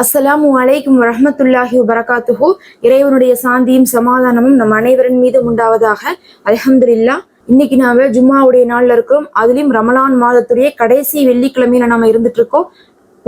அஸ்ஸலாமு அலைக்கும் வரமத்துல்லாஹி வரகாத்துஹு இறைவனுடைய சாந்தியும் சமாதானமும் நம் அனைவரின் மீது உண்டாவதாக. அல்ஹம்துலில்லாஹ் இன்னைக்கு நாம ஜும்மாவுடைய நாள்ல இருக்கிறோம். அதுலயும் ரமலான் மாதத்துடைய கடைசி வெள்ளிக்கிழமையில நாம இருந்துட்டு இருக்கோம்.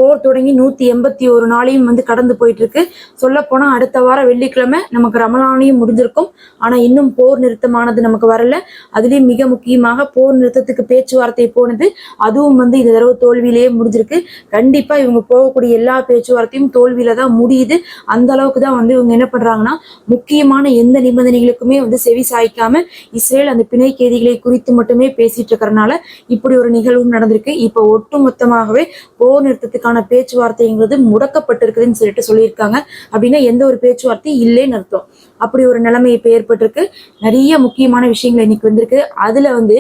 போர் தொடங்கி நூத்தி எண்பத்தி ஒரு நாளையும் வந்து கடந்து போயிட்டு இருக்கு சொல்ல போனா அடுத்த வாரம் வெள்ளிக்கிழமை நமக்கு ரமலானையும் முடிஞ்சிருக்கும். ஆனா இன்னும் போர் நிறுத்தமானது நமக்கு வரல. அதுலயும் மிக முக்கியமாக போர் நிறுத்தத்துக்கு பேச்சுவார்த்தை போனது. அதுவும் வந்து இந்த தடவை தோல்வியிலேயே முடிஞ்சிருக்கு. கண்டிப்பா இவங்க போகக்கூடிய எல்லா பேச்சுவார்த்தையும் தோல்வியில தான் முடியுது. அந்த அளவுக்கு தான் வந்து இவங்க என்ன பண்றாங்கன்னா முக்கியமான எந்த நிபந்தனைகளுக்குமே வந்து செவி சாய்க்காம இஸ்ரேல் அந்த பிணை கேதிகளை குறித்து மட்டுமே பேசிட்டு இருக்கறனால இப்படி ஒரு நிகழ்வும் நடந்திருக்கு. இப்போ ஒட்டுமொத்தமாகவே போர் நிறுத்தத்துக்கான பேச்சுவார்த்தைங்கிறது முடக்கப்பட்டிருக்குதுன்னு சொல்லிட்டு சொல்லியிருக்காங்க. அப்படின்னா எந்த ஒரு பேச்சுவார்த்தையும் இல்லைன்னு அர்த்தம். அப்படி ஒரு நிலைமை இப்போ ஏற்பட்டிருக்கு. நிறைய முக்கியமான விஷயங்கள் இன்னைக்கு வந்திருக்கு. அதுல வந்து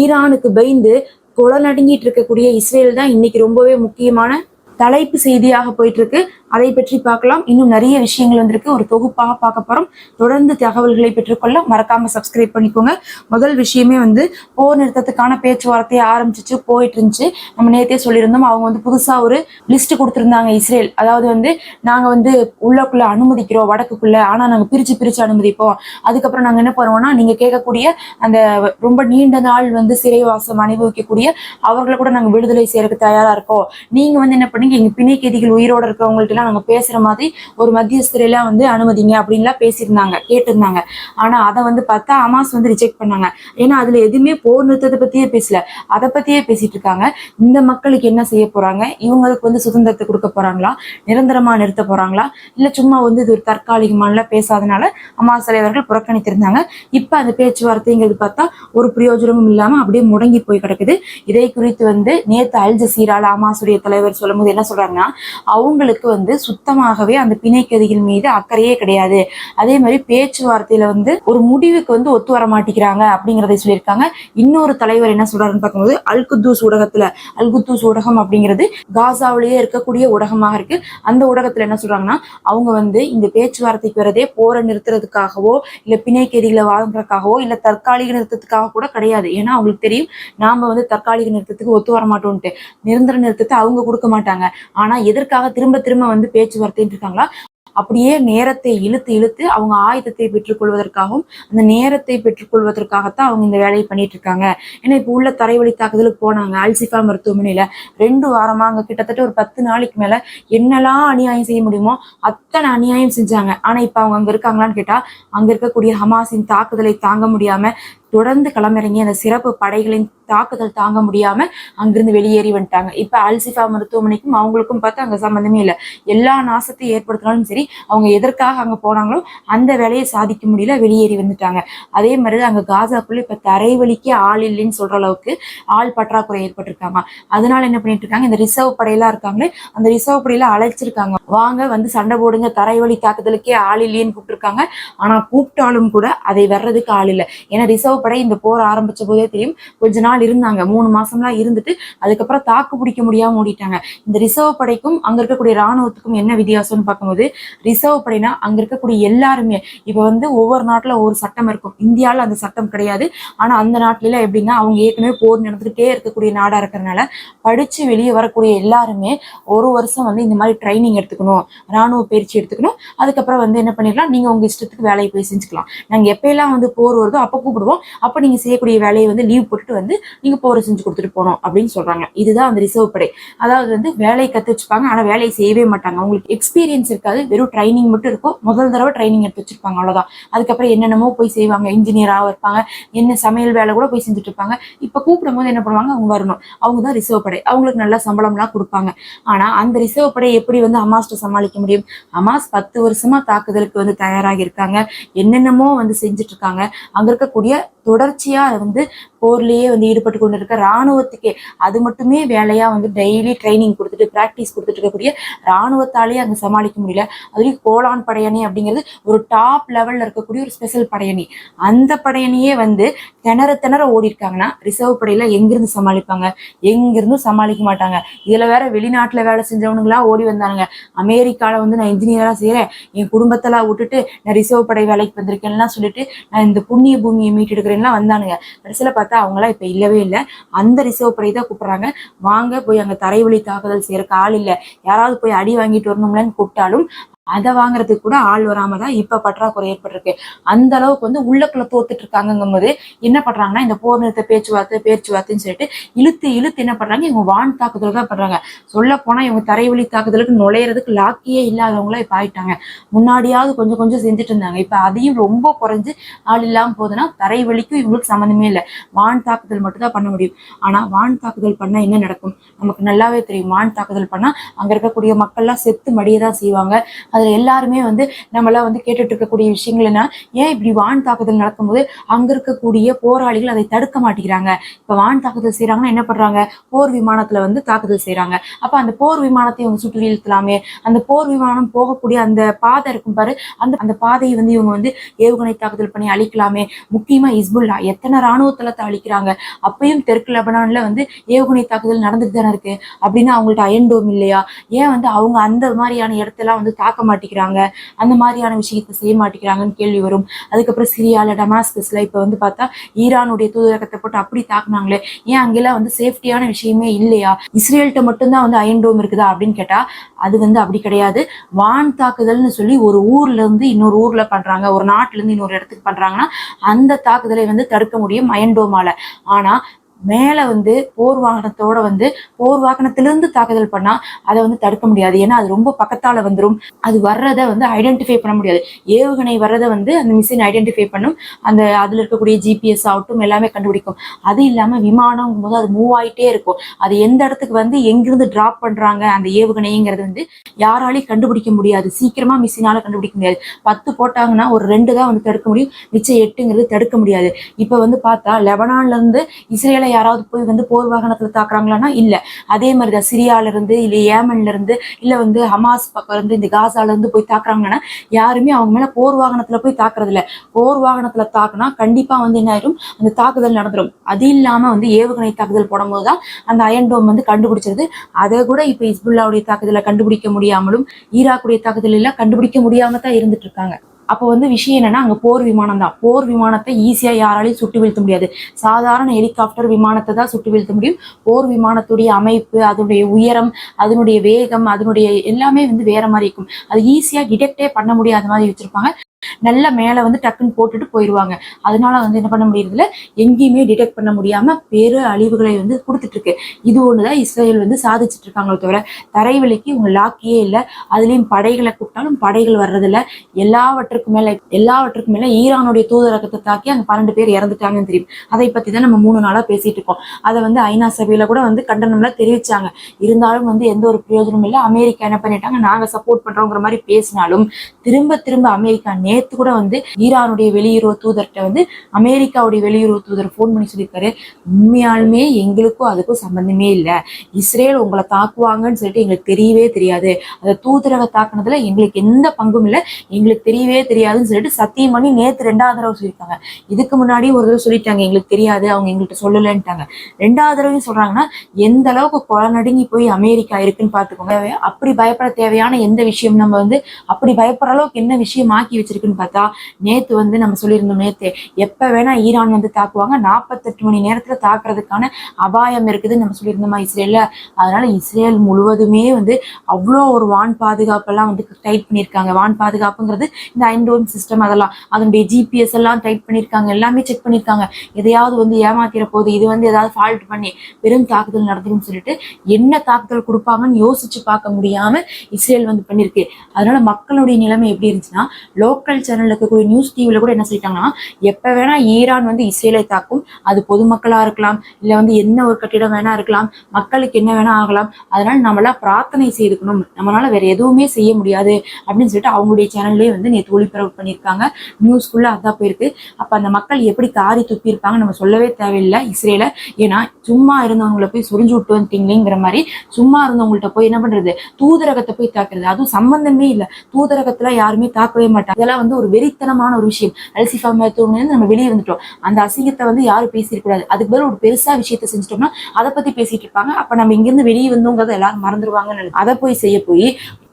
ஈரானுக்கு பயந்து குளநடுங்கிட்டு நடுங்கிட்டு இருக்கக்கூடிய இஸ்ரேல் தான் இன்னைக்கு ரொம்பவே முக்கியமான தலைப்பு செய்தியாக போயிட்டு இருக்கு. அதை பற்றி பார்க்கலாம். இன்னும் நிறைய விஷயங்கள் வந்திருக்கு. ஒரு தொகுப்பாக பார்க்க போறோம். தொடர்ந்து தகவல்களை பெற்றுக்கொள்ள மறக்காம சப்ஸ்கிரைப் பண்ணிக்கோங்க. முதல் விஷயமே வந்து போர் நிறுத்தத்துக்கான பேச்சுவார்த்தையை ஆரம்பிச்சிச்சு போயிட்டு இருந்துச்சு நம்ம நேற்றே சொல்லியிருந்தோம் அவங்க வந்து புதுசாக ஒரு லிஸ்ட் கொடுத்துருந்தாங்க இஸ்ரேல். அதாவது வந்து நாங்கள் வந்து உள்ளக்குள்ள அனுமதிக்கிறோம் வடக்குக்குள்ள. ஆனால் நாங்கள் பிரிச்சு பிரிச்சு அனுமதிப்போம். அதுக்கப்புறம் நாங்கள் என்ன பண்ணுவோம்னா நீங்க கேட்கக்கூடிய அந்த ரொம்ப நீண்ட நாள் வந்து சிறைவாசம் அனுபவிக்கக்கூடிய அவர்களை கூட நாங்கள் விடுதலை செய்யறதுக்கு தயாராக இருக்கோம். நீங்க வந்து என்ன பண்ணீங்க எங்க பிணை கைதிகள் உயிரோட இருக்கிறவங்கள்ட்ட எல்லாம் நாங்க பேசுற மாதிரி ஒரு மத்தியஸ்தரையெல்லாம் வந்து அனுமதிங்க அப்படின்லாம் பேசியிருந்தாங்க கேட்டிருந்தாங்க. ஆனா அதை வந்து பார்த்தா அமாஸ் வந்து ரிஜெக்ட் பண்ணாங்க. ஏன்னா அதுல எதுவுமே போர் நிறுத்தத்தை பத்தியே பேசல. அதை பத்தியே பேசிட்டு இருக்காங்க. இந்த மக்களுக்கு என்ன செய்ய போறாங்க? இவங்களுக்கு வந்து சுதந்திரத்தை கொடுக்க போறாங்களா? நிரந்தரமா நிறுத்த போறாங்களா? இல்ல சும்மா வந்து இது ஒரு தற்காலிகமான பேசாதனால அமாஸ் தலைவர்கள் புறக்கணித்திருந்தாங்க. இப்ப அந்த பேச்சுவார்த்தைங்கிறது பார்த்தா ஒரு பிரயோஜனமும் இல்லாம அப்படியே முடங்கி போய் கிடக்குது. இதை குறித்து வந்து நேத்து அல் ஜசீரால அமாசுடைய தலைவர் சொல்லும்போது என்ன சொல்றாங்கன்னா அவங்களுக்கு வந்து வந்து சுத்தமாகவே அந்த பிணைக்கதிகள் மீது அக்கறையே கிடையாது. அதே மாதிரி பேச்சுவார்த்தையில வந்து ஒரு முடிவுக்கு வந்து ஒத்து வர மாட்டேங்கிறாங்க அப்படிங்கறதை சொல்லியிருக்காங்க. இன்னொரு தலைவர் என்ன சொல்றாருன்னு பார்க்கும்போது அல்குத்தூஸ் ஊடகத்துல அல்குத்தூஸ் ஊடகம் அப்படிங்கிறது காசாவிலேயே இருக்கக்கூடிய ஊடகமாக இருக்கு. அந்த ஊடகத்துல என்ன சொல்றாங்கன்னா அவங்க வந்து இந்த பேச்சுவார்த்தைக்கு வரதே போரை நிறுத்துறதுக்காகவோ இல்ல பிணைக்கதிகளை வாங்குறதுக்காகவோ இல்ல தற்காலிக நிறுத்தத்துக்காக கூட கிடையாது. ஏன்னா அவங்களுக்கு தெரியும் நாம வந்து தற்காலிக நிறுத்தத்துக்கு ஒத்து வர மாட்டோம்ட்டு நிரந்தர நிறுத்தத்தை அவங்க கொடுக்க மாட்டாங்க. ஆனா எதற்காக திரும்ப திரும்ப வந்து பேச்சுவார்த்தைன்னு இருக்காங்களா? அப்படியே நேரத்தை இழுத்து இழுத்து அவங்க ஆயுதத்தை பெற்றுக்கொள்வதற்காகவும் அந்த நேரத்தை பெற்றுக்கொள்வதற்காகத்தான் அவங்க இந்த வேலையை பண்ணிட்டு இருக்காங்க ஏன்னா இப்போ உள்ள தரைவழி தாக்குதலுக்கு போனாங்க அல்சிஃபா மருத்துவமனையில. ரெண்டு வாரமா அங்க கிட்டத்தட்ட ஒரு பத்து நாளைக்கு மேல என்னெல்லாம் அநியாயம் செய்ய முடியுமோ அத்தனை அநியாயம் செஞ்சாங்க. ஆனா இப்ப அவங்க அங்க இருக்காங்களான்னு கேட்டா அங்க இருக்கக்கூடிய ஹமாஸின் தாக்குதலை தாங்க முடியாம தொடர்ந்து களமிறங்கி அந்த சிறப்பு படைகளின் தாக்குதல் தாங்க முடியாம அங்கிருந்து வெளியேறி வந்துட்டாங்க. இப்ப அல்சிஃபா மருத்துவமனைக்கும் அவங்களுக்கும் பார்த்தா அங்க சம்பந்தமே இல்லை. எல்லா நாசத்தையும் ஏற்படுத்தினாலும் சரி அவங்க எதற்காக அங்க போனாங்களோ அந்த வேலையை சாதிக்க முடியல வெளியேறி வந்துட்டாங்க. அதே மாதிரி அங்க காசாக்குள்ள இப்ப தரைவழிக்கே ஆள் இல்லைன்னு சொல்ற அளவுக்கு ஆள் பற்றாக்குறை ஏற்பட்டிருக்காங்க. அதனால என்ன பண்ணிட்டு இருக்காங்க? இந்த ரிசர்வ் படையெல்லாம் இருக்காங்களே அந்த ரிசர்வ் படையில அழைச்சிருக்காங்க. வாங்க வந்து சண்டை போடுங்க தரைவழி தாக்குதலுக்கே ஆள் இல்லைன்னு கூப்பிட்டுருக்காங்க. ஆனா கூப்பிட்டாலும் கூட அதை வர்றதுக்கு ஆள் இல்லை. ஏன்னா ரிசர்வ் படை இந்த போர் ஆரம்பிச்ச போதே தெரியும். கொஞ்ச நாள் இருந்தாங்க. மூணு மாசம்லாம் இருந்துட்டு அதுக்கப்புறம் தாக்கு பிடிக்க முடியாம ஓடிட்டாங்க. இந்த ரிசர்வ் படைக்கும் அங்க இருக்கக்கூடிய ராணுவத்துக்கும் என்ன வித்தியாசம்னு பார்க்கும்போது ரிசர்வ் படைனா அங்க இருக்கக்கூடிய எல்லாருமே இப்ப வந்து ஒவ்வொரு நாட்டுல ஒரு சட்டம் இருக்கும். இந்தியாவில் அந்த சட்டம் கிடையாது. ஆனா அந்த நாட்டுல எல்லாம் எப்படின்னா அவங்க ஏற்கனவே போர் நடந்துகிட்டே இருக்கக்கூடிய நாடா இருக்கிறதுனால படிச்சு வெளியே வரக்கூடிய எல்லாருமே ஒரு வருஷம் வந்து இந்த மாதிரி ட்ரைனிங் எடுத்துக்கணும் ராணுவ பயிற்சி எடுத்துக்கணும். அதுக்கப்புறம் வந்து என்ன பண்ணிடலாம்? நீங்க உங்க இஷ்டத்துக்கு வேலையை போய் செஞ்சுக்கலாம். நாங்க எப்பயெல்லாம் வந்து போர் வருதோ அப்ப கூப்பிடுவோம். அப்போ நீங்கள் செய்யக்கூடிய வேலையை வந்து லீவ் போட்டுட்டு வந்து நீங்கள் போரை செஞ்சு கொடுத்துட்டு போகணும் அப்படின்னு சொல்றாங்க. இதுதான் அந்த ரிசர்வ் படை. அதாவது வந்து வேலையை கற்று வச்சுப்பாங்க. ஆனால் வேலையை செய்யவே மாட்டாங்க. அவங்களுக்கு எக்ஸ்பீரியன்ஸ் இருக்காது. வெறும் ட்ரைனிங் மட்டும் இருக்கும். முதல் தடவை ட்ரைனிங் எடுத்து வச்சிருப்பாங்க. அவ்வளோதான் அதுக்கப்புறம் என்னென்னமோ போய் செய்வாங்க. இன்ஜினியராக இருப்பாங்க. என்ன சமையல் வேலை கூட போய் செஞ்சுட்டு இருப்பாங்க. இப்போ கூப்பிடும் போது என்ன பண்ணுவாங்க? அவங்க வரணும். அவங்க தான் ரிசர்வ் படை. அவங்களுக்கு நல்ல சம்பளம்லாம் கொடுப்பாங்க. ஆனா அந்த ரிசர்வ் படை எப்படி வந்து அமாஸ்ட சமாளிக்க முடியும்? அமாஸ் பத்து வருஷமா தாக்குதலுக்கு வந்து தயாராகி இருக்காங்க. என்னென்னமோ வந்து செஞ்சுட்டு இருக்காங்க. அங்க இருக்கக்கூடிய தொடர்ச்சியா வந்து போர்லயே வந்து ஈடுபட்டு கொண்டு இருக்க ராணுவத்துக்கே. அது மட்டுமே வேலையா வந்து டெய்லி ட்ரைனிங் கொடுத்துட்டு பிராக்டிஸ் கொடுத்துட்டு இருக்கக்கூடிய ராணுவத்தாலேயே அங்க சமாளிக்க முடியல. அதுலயும் கோலான் படையணி அப்படிங்கிறது ஒரு டாப் லெவல்ல இருக்கக்கூடிய ஒரு ஸ்பெஷல் படையணி. அந்த படையணியே வந்து திணற திணற ஓடி இருக்காங்கன்னா ரிசர்வ் படையில எங்கிருந்து சமாளிப்பாங்க? எங்கிருந்தும் சமாளிக்க மாட்டாங்க. இதுல வேற வெளிநாட்டுல வேலை செஞ்சவனுங்களா ஓடி வந்தானுங்க. அமெரிக்கால வந்து நான் இன்ஜினியரா செய்யறேன் என் குடும்பத்தெல்லாம் விட்டுட்டு நான் ரிசர்வ் படை வேலைக்கு வந்திருக்கேன்லாம் சொல்லிட்டு நான் இந்த புண்ணிய பூமியை மீட்டெடுக்கிறேன்லாம் வந்தானுங்க. கடைசியில பார்த்தா பார்த்தா அவங்களாம் இப்ப இல்லவே இல்லை. அந்த ரிசர்வ் படை தான் கூப்பிடுறாங்க. வாங்க போய் அங்க தரைவழி தாக்குதல் செய்யறக்கு ஆள் இல்ல. யாராவது போய் அடி வாங்கிட்டு வரணும்லன்னு கூப்பிட்டாலும் அதை வாங்குறதுக்கு கூட ஆள் வராம தான் இப்ப பற்றாக்குறை ஏற்பட்டிருக்கு. அந்த அளவுக்கு வந்து உள்ளக்குள்ள தோத்துட்டு இருக்காங்கங்கும் போது என்ன பண்றாங்கன்னா இந்த போர் நிறுத்த பேச்சுவார்த்தை பேச்சுவார்த்தைன்னு சொல்லிட்டு இழுத்து இழுத்து என்ன பண்றாங்க இவங்க வான் தாக்குதல் தான் பண்றாங்க. சொல்ல போனா இவங்க தரைவழி தாக்குதலுக்கு நுழையிறதுக்கு லாக்கியே இல்லாதவங்களா இப்ப ஆயிட்டாங்க. முன்னாடியாவது கொஞ்சம் கொஞ்சம் செஞ்சுட்டு இருந்தாங்க. இப்ப அதையும் ரொம்ப குறைஞ்சு ஆள் இல்லாம போகுதுன்னா தரைவழிக்கும் இவங்களுக்கு சம்மந்தமே இல்லை. வான் தாக்குதல் மட்டும் தான் பண்ண முடியும். ஆனா வான் தாக்குதல் பண்ணா என்ன நடக்கும்? நமக்கு நல்லாவே தெரியும். வான் தாக்குதல் பண்ணா அங்க இருக்கக்கூடிய மக்கள்லாம் செத்து மடியதான் செய்வாங்க. அதுல எல்லாருமே வந்து நம்மளாம் வந்து கேட்டுட்டு இருக்கக்கூடிய விஷயங்கள்னா ஏன் இப்படி வான் தாக்குதல் நடக்கும்போது அங்க இருக்கக்கூடிய போராளிகள் அதை தடுக்க மாட்டேங்கிறாங்க? இப்ப வான் தாக்குதல் செய்யறாங்கன்னா என்ன பண்றாங்க? போர் விமானத்துல வந்து தாக்குதல் செய்யறாங்க அப்ப அந்த போர் விமானத்தை இவங்க சுற்றி இழுத்தலாமே அந்த போர் விமானம் போகக்கூடிய அந்த பாதை இருக்கும் பாரு அந்த அந்த பாதையை வந்து இவங்க வந்து ஏவுகணை தாக்குதல் பண்ணி அழிக்கலாமே? முக்கியமா இஸ்புல்லா எத்தனை ராணுவ தளத்தை அழிக்கிறாங்க? அப்பயும் தெற்கு லெபனான்ல வந்து ஏவுகணை தாக்குதல் நடந்துட்டு தானே இருக்கு? அப்படின்னா அவங்கள்ட்ட அயன்டோம் இல்லையா? ஏன் வந்து அவங்க அந்த மாதிரியான இடத்தெல்லாம் வந்து தாக்க மாட்டேங்கிறாங்க. அந்த மாதிரியான விஷயத்தை செய்ய மாட்டேங்கிறாங்கன்னு கேள்வி வரும். அதுக்கப்புறம் சிரியால டமாஸ்கஸில் இப்போ வந்து பார்த்தா ஈரானுடைய தூதரகத்தை போட்டு அப்படி தாக்குனாங்களே. ஏன் அங்கெல்லாம் வந்து சேஃப்டியான விஷயமே இல்லையா? இஸ்ரேல்கிட்ட மட்டும்தான் வந்து அயன்டோம் இருக்குதா அப்படின்னு கேட்டால் அது வந்து அப்படி கிடையாது. வான் தாக்குதல்னு சொல்லி ஒரு ஊர்ல இருந்து இன்னொரு ஊர்ல பண்றாங்க. ஒரு நாட்டிலேருந்து இன்னொரு இடத்துக்கு பண்றாங்கன்னா அந்த தாக்குதலை வந்து தடுக்க முடியும் அயன்டோமால ஆனா மேலே வந்து போர் வாகனத்தோட வந்து போர் வாகனத்திலிருந்து தாக்குதல் பண்ணா அதை வந்து தடுக்க முடியாது. ஏன்னா அது ரொம்ப பக்கத்தால வந்துடும் அது வர்றதை வந்து ஐடென்டிஃபை பண்ண முடியாது. ஏவுகணை வர்றதை வந்து அந்த மிஷின் ஐடென்டிஃபை பண்ணும். அந்த அதில் இருக்கக்கூடிய ஜிபிஎஸ் ஆகட்டும் எல்லாமே கண்டுபிடிக்கும். அது இல்லாமல் விமானம் போது அது மூவ் ஆகிட்டே இருக்கும். அது எந்த இடத்துக்கு வந்து எங்கிருந்து டிராப் பண்றாங்க அந்த ஏவுகணைங்கிறது வந்து யாராலையும் கண்டுபிடிக்க முடியாது. சீக்கிரமா மிஷினால கண்டுபிடிக்க முடியாது. பத்து போட்டாங்கன்னா ஒரு ரெண்டு தான் வந்து தடுக்க முடியும். மிச்சம் எட்டுங்கிறது தடுக்க முடியாது. இப்போ வந்து பார்த்தா லெபனான்ல இருந்து இஸ்ரேலை யாராவது போய் வந்து போர் வாகனத்துல தாக்குறாங்களான்னா இல்ல. அதே மாதிரி தான் சிரியால இருந்து இல்ல ஏமன்ல இருந்து இல்ல வந்து ஹமாஸ் பக்கம் இருந்து இந்த காசால இருந்து போய் தாக்குறாங்கன்னா யாருமே அவங்க மேல போர் வாகனத்துல போய் தாக்குறது இல்ல. போர் வாகனத்துல தாக்குனா கண்டிப்பா வந்து என்ன ஆயிரும்? அந்த தாக்குதல் நடந்துடும் அது இல்லாம வந்து ஏவுகணை தாக்குதல் போடும்போது தான் அந்த அயன்டோம் வந்து கண்டுபிடிச்சது. அதை கூட இப்ப இஸ்புல்லாவுடைய தாக்குதலை கண்டுபிடிக்க முடியாமலும் ஈராக்குடைய தாக்குதல் எல்லாம் கண்டுபிடிக்க முடியாம தான் இருந்துட்டு இருக்காங்க. அப்போ வந்து விஷயம் என்னன்னா அங்கே போர் விமானம் தான். போர் விமானத்தை ஈஸியாக யாராலையும் சுட்டு வீழ்த்த முடியாது. சாதாரண ஹெலிகாப்டர் விமானத்தை தான் சுட்டு வீழ்த்த முடியும். போர் விமானத்துடைய அமைப்பு அதனுடைய உயரம் அதனுடைய வேகம் அதனுடைய எல்லாமே வந்து வேற மாதிரி இருக்கும். அது ஈஸியாக டிடெக்டே பண்ண முடியாத மாதிரி வச்சிருப்பாங்க. நல்ல மேல வந்து டக்குன்னு போட்டுட்டு போயிடுவாங்க அதனால வந்து என்ன பண்ண முடியறதுல எங்கேயுமே டிடெக்ட் பண்ண முடியாம பேரு அழிவுகளை வந்து கொடுத்துட்டு இருக்கு இது ஒண்ணுதான் இஸ்ரேல் வந்து சாதிச்சுட்டு இருக்காங்களே தவிர தரைவெளிக்கு இவங்க லாக்கியே இல்லை. அதுலயும் படைகளை கூப்பிட்டாலும் படைகள் வர்றதில்ல. எல்லாவற்றுக்கும் மேல எல்லாவற்றுக்கும் மேல ஈரானுடைய தூதரகத்தை தாக்கி அங்க பன்னெண்டு பேர் இறந்துட்டாங்கன்னு தெரியும் அதை பத்தி தான் நம்ம மூணு நாளா பேசிட்டு இருக்கோம். அதை வந்து ஐநா சபையில கூட வந்து கண்டனம்லாம் தெரிவிச்சாங்க. இருந்தாலும் வந்து எந்த ஒரு பிரயோஜனமும் இல்லை. அமெரிக்கா என்ன பண்ணிட்டாங்க? நாங்க சப்போர்ட் பண்றோங்கிற மாதிரி பேசினாலும் திரும்ப திரும்ப அமெரிக்கா நேத்து கூட வந்து ஈரானுடைய வெளியுறவு தூதர்கிட்ட வந்து அமெரிக்காவுடைய வெளியுறவு தூதர் ஃபோன் பண்ணி சொல்லியிருக்காரு. உண்மையாலுமே எங்களுக்கும் அதுக்கும் சம்பந்தமே இல்லை. இஸ்ரேல் உங்களை தாக்குவாங்கன்னு சொல்லிட்டு எங்களுக்கு தெரியவே தெரியாது. அந்த தூதரக தாக்குனதுல எங்களுக்கு எந்த பங்கும் இல்லை. எங்களுக்கு தெரியவே தெரியாதுன்னு சொல்லிட்டு சத்தியம் பண்ணி நேத்து ரெண்டாவது தடவை சொல்லியிருக்காங்க. இதுக்கு முன்னாடி ஒரு தடவை சொல்லிட்டாங்க. எங்களுக்கு தெரியாது. அவங்க எங்கள்கிட்ட சொல்லலைன்ட்டாங்க. ரெண்டாவது தடவையும் சொல்றாங்கன்னா எந்த அளவுக்கு குழநடுங்கி போய் அமெரிக்கா இருக்குன்னு பாத்துக்கோங்க அப்படி பயப்பட தேவையான எந்த விஷயம் நம்ம வந்து அப்படி பயப்படுற அளவுக்கு என்ன விஷயம் ஆக்கி இருக்குன்னு பார்த்தா நேத்து வந்து நம்ம சொல்லியிருந்தோம் நேத்து எப்ப வேணா ஈரான் வந்து தாக்குவாங்க நாற்பத்தெட்டு மணி நேரத்துல தாக்குறதுக்கான அபாயம் இருக்குதுன்னு நம்ம சொல்லியிருந்தோமா இஸ்ரேல்ல. அதனால இஸ்ரேல் முழுவதுமே வந்து அவ்வளோ ஒரு வான் பாதுகாப்பெல்லாம் வந்து டைட் பண்ணியிருக்காங்க. வான் பாதுகாப்புங்கிறது இந்த ஐண்டோன் சிஸ்டம் அதெல்லாம் அதனுடைய ஜிபிஎஸ் எல்லாம் டைட் பண்ணியிருக்காங்க எல்லாமே செக் பண்ணியிருக்காங்க. எதையாவது வந்து ஏமாத்திர போது இது வந்து ஏதாவது ஃபால்ட் பண்ணி பெரும் தாக்குதல் நடந்துரும்னு சொல்லிட்டு என்ன தாக்குதல் கொடுப்பாங்கன்னு யோசிச்சு பார்க்க முடியாம இஸ்ரேல் வந்து பண்ணிருக்கு அதனால மக்களுடைய நிலைமை எப்படி இருந்துச்சுன்னா லோக்கல் சேனல்ல இருக்கக்கூடிய நியூஸ் டிவில கூட என்ன சொல்லிட்டாங்கன்னா எப்ப வேணா ஈரான் வந்து இஸ்ரேலை தாக்கும் அது பொதுமக்களா இருக்கலாம் இல்ல வந்து என்ன ஒரு கட்டிடம் வேணா இருக்கலாம் மக்களுக்கு என்ன வேணா ஆகலாம் அதனால நம்மளா பிரார்த்தனை செய்துக்கணும். நம்மளால வேற எதுவுமே செய்ய முடியாது அப்படின்னு சொல்லிட்டு அவங்களுடைய சேனல்லே வந்து நேற்று ஒளிபரப்பு பண்ணியிருக்காங்க. நியூஸ்க்குள்ள அதான் போயிருக்கு. அப்ப அந்த மக்கள் எப்படி காரி துப்பி இருப்பாங்க நம்ம சொல்லவே தேவையில்லை இஸ்ரேல. ஏன்னா சும்மா இருந்தவங்கள போய் சுரிஞ்சு விட்டு வந்துட்டீங்களேங்கிற மாதிரி சும்மா இருந்தவங்கள்ட்ட போய் என்ன பண்றது? தூதரகத்தை போய் தாக்குறது. அதுவும் சம்பந்தமே இல்லை. தூதரகத்துல யாருமே தாக்கவே மாட்டாங்க. இதெல்லாம் வந்து ஒரு வெறித்தனமான ஒரு விஷயம். அல்சிஃபா மருத்துவமனை நம்ம வெளியே வந்துட்டோம். அந்த அசிங்கத்தை வந்து யாரும் பேசியிருக்கூடாது அதுக்கு பதில் ஒரு பெருசா விஷயத்த செஞ்சிட்டோம்னா அதை பத்தி பேசிட்டு இருப்பாங்க. அப்ப நம்ம இங்கிருந்து வெளியே வந்தோங்கிறத எல்லாரும் மறந்துடுவாங்கன்னு அதை போய் செய்ய போய்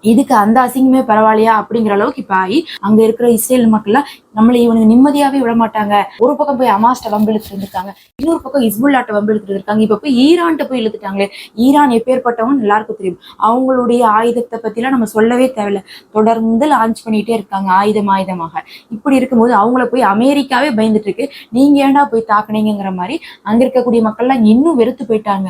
இதுக்கு அந்த அசிங்கமே பரவாயில்லையா அப்படிங்கிற அளவுக்கு இப்ப ஆகி அங்க இருக்கிற இஸ்ரேல் மக்கள்லாம் நம்மளை இவனுக்கு நிம்மதியாவே விட மாட்டாங்க. ஒரு பக்கம் போய் அமாஸ்ட வம்பு இழுத்துட்டு இருந்திருக்காங்க. இன்னொரு பக்கம் இஸ்புல்லாட்ட வம்பு இழுத்துட்டு இருக்காங்க இப்ப போய் ஈரான்ட்ட போய் இழுத்துட்டாங்களே. ஈரான் எப்பேற்பட்டவங்க எல்லாருக்கும் தெரியும். அவங்களுடைய ஆயுதத்தை பத்திலாம் நம்ம சொல்லவே தேவையில்ல. தொடர்ந்து லான்ச் பண்ணிட்டே இருக்காங்க ஆயுதம் ஆயுதமாக. இப்படி இருக்கும்போது அவங்கள போய் அமெரிக்காவே பயந்துட்டு இருக்கு. நீங்க ஏன்டா போய் தாக்குனீங்கிற மாதிரி அங்க இருக்கக்கூடிய மக்கள்லாம் இன்னும் வெறுத்து போயிட்டாங்க.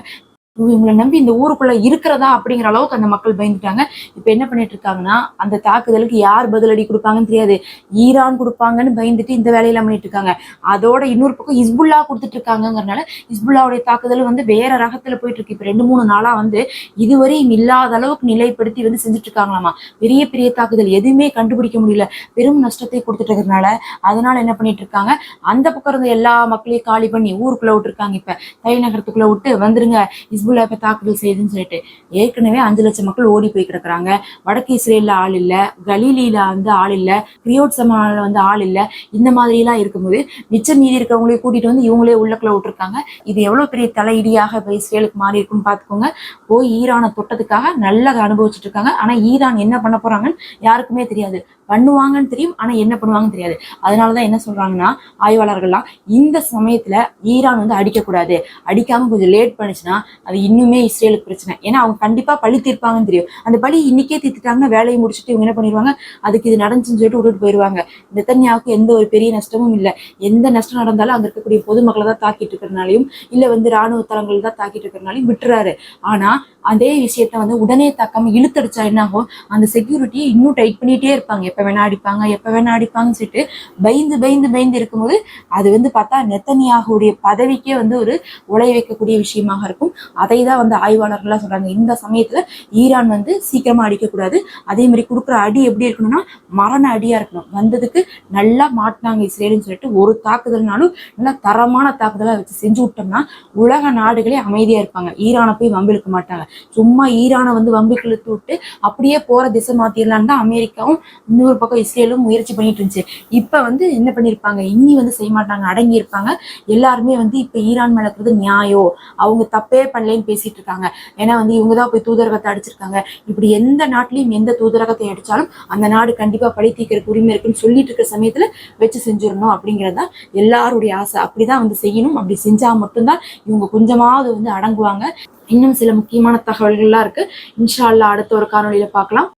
இவங்களை நம்பி இந்த ஊருக்குள்ள இருக்கிறதா அப்படிங்கிற அளவுக்கு அந்த மக்கள் பயந்துட்டாங்க. இப்ப என்ன பண்ணிட்டு இருக்காங்கன்னா அந்த தாக்குதலுக்கு யார் பதிலடி கொடுப்பாங்கன்னு தெரியாது. ஈரான் கொடுப்பாங்கன்னு பயந்துட்டு இந்த வேலையெல்லாம் பண்ணிட்டு இருக்காங்க. அதோட இன்னொரு பக்கம் இஸ்புல்லா கொடுத்துட்டு இருக்காங்கிறனால இஸ்புல்லாவுடைய தாக்குதல் வந்து வேற ரகத்துல போயிட்டு இருக்கு. இப்ப ரெண்டு மூணு நாளா வந்து இதுவரையும் இல்லாத அளவுக்கு நிலைப்படுத்தி வந்து செஞ்சுட்டு இருக்காங்களாமா? பெரிய பெரிய தாக்குதல் எதுவுமே கண்டுபிடிக்க முடியல. பெரும் நஷ்டத்தை கொடுத்துட்டு இருக்கிறதுனால அதனால என்ன பண்ணிட்டு இருக்காங்க? அந்த பக்கம் இருந்த எல்லா மக்களையும் காலி பண்ணி ஊருக்குள்ள விட்டுருக்காங்க இப்ப. தலைநகரத்துக்குள்ள விட்டு வந்துருங்க. இஸ்புல்லா இப்ப தாக்குதல் செய்யுதுன்னு சொல்லிட்டு ஏற்கனவே அஞ்சு லட்சம் மக்கள் ஓடி போய் கிடக்குறாங்க. வடக்கு இஸ்ரேல்ல ஆள் இல்ல. கலீலியில வந்து ஆள் இல்ல. கிரியோட் சமால வந்து ஆள் இல்ல. இந்த மாதிரி எல்லாம் இருக்கும்போது மிச்சம் மீதி இருக்கிறவங்களையும் கூட்டிட்டு வந்து இவங்களே உள்ளக்குள்ள விட்டுருக்காங்க. இது எவ்வளவு பெரிய தலையிடியாக இப்ப இஸ்ரேலுக்கு மாறி இருக்குன்னு பாத்துக்கோங்க. போய் ஈரானை தொட்டதுக்காக நல்லா அனுபவிச்சுட்டு இருக்காங்க. ஆனா ஈரான் என்ன பண்ண போறாங்கன்னு யாருக்குமே தெரியாது. பண்ணுவாங்கன்னு தெரியும் ஆனா என்ன பண்ணுவாங்கன்னு தெரியாது. அதனாலதான் என்ன சொல்றாங்கன்னா ஆய்வாளர்கள்லாம் இந்த சமயத்துல ஈரான் வந்து அடிக்கக்கூடாது. அடிக்காம கொஞ்சம் லேட் பண்ணுச்சுன்னா அது இன்னுமே இஸ்ரேலுக்கு பிரச்சனை. ஏன்னா அவங்க கண்டிப்பா பழி தீர்ப்பாங்கன்னு தெரியும். அந்த பழி இன்னைக்கே தீர்த்துட்டாங்கன்னா வேலையை முடிச்சுட்டு இவங்க என்ன பண்ணிடுவாங்க? அதுக்கு இது நடந்துச்சுன்னு சொல்லிட்டு விட்டுட்டு போயிடுவாங்க. நெத்தன்யாவுக்கு எந்த ஒரு பெரிய நஷ்டமும் இல்லை. எந்த நஷ்டம் நடந்தாலும் அங்க இருக்கக்கூடிய பொதுமக்களை தான் தாக்கிட்டு இருக்கிறனாலையும் இல்ல வந்து ராணுவ தளங்கள் தான் தாக்கிட்டு இருக்கிறனாலையும் விட்டுறாரு. ஆனா அதே விஷயத்த வந்து உடனே தாக்காம இழுத்தடிச்சா என்ன ஆகும்? அந்த செக்யூரிட்டியை இன்னும் டைட் பண்ணிட்டே இருப்பாங்க. எப்போ வேணா அடிப்பாங்க எப்போ வேணா அடிப்பாங்கன்னு சொல்லிட்டு பயந்து பயந்து பயந்து இருக்கும்போது அது வந்து பார்த்தா நெத்தனியாகுடைய பதவிக்கே வந்து ஒரு உழை வைக்கக்கூடிய விஷயமாக இருக்கும். அதை தான் வந்து ஆய்வாளர்கள்லாம் சொல்கிறாங்க இந்த சமயத்தில் ஈரான் வந்து சீக்கிரமாக அடிக்கக்கூடாது. அதே மாதிரி கொடுக்குற அடி எப்படி இருக்கணும்னா மரண அடியாக இருக்கணும். வந்ததுக்கு நல்லா மாட்டினாங்க இஸ்ரேலுன்னு சொல்லிட்டு ஒரு தாக்குதல்னாலும் நல்லா தரமான தாக்குதலாக வச்சு செஞ்சு விட்டோம்னா உலக நாடுகளே அமைதியாக இருப்பாங்க. ஈரானை போய் வம்பிழுக்க மாட்டாங்க. சும்மா ஈரானை வந்து வம்புக்கு இழுத்து விட்டு அப்படியே போகிற திசை மாற்றிடலான்னு தான் அமெரிக்காவும் இன்னொரு பக்கம் இஸ்ரேலும் முயற்சி பண்ணிட்டு இருந்துச்சு. இப்ப வந்து என்ன பண்ணிருப்பாங்க? இன்னி வந்து செய்ய மாட்டாங்க. அடங்கி இருப்பாங்க. எல்லாருமே வந்து இப்ப ஈரான் மேல இருக்கிறது நியாயம் அவங்க தப்பே பண்ணலன்னு பேசிட்டு இருக்காங்க. ஏன்னா வந்து இவங்க தான் போய் தூதரகத்தை அடிச்சிருக்காங்க. இப்படி எந்த நாட்டிலையும் எந்த தூதரகத்தை அடிச்சாலும் அந்த நாடு கண்டிப்பா பழி தீக்கிறதுக்கு உரிமை இருக்குன்னு சொல்லிட்டு இருக்கிற சமயத்துல வச்சு செஞ்சிடணும் அப்படிங்கிறது தான் எல்லாருடைய ஆசை. அப்படிதான் வந்து செய்யணும். அப்படி செஞ்சா மட்டும்தான் இவங்க கொஞ்சமாவது வந்து அடங்குவாங்க. இன்னும் சில முக்கியமான தகவல்கள்லாம் இருக்கு. இன்ஷா அடுத்த ஒரு காணொலியில பார்க்கலாம்.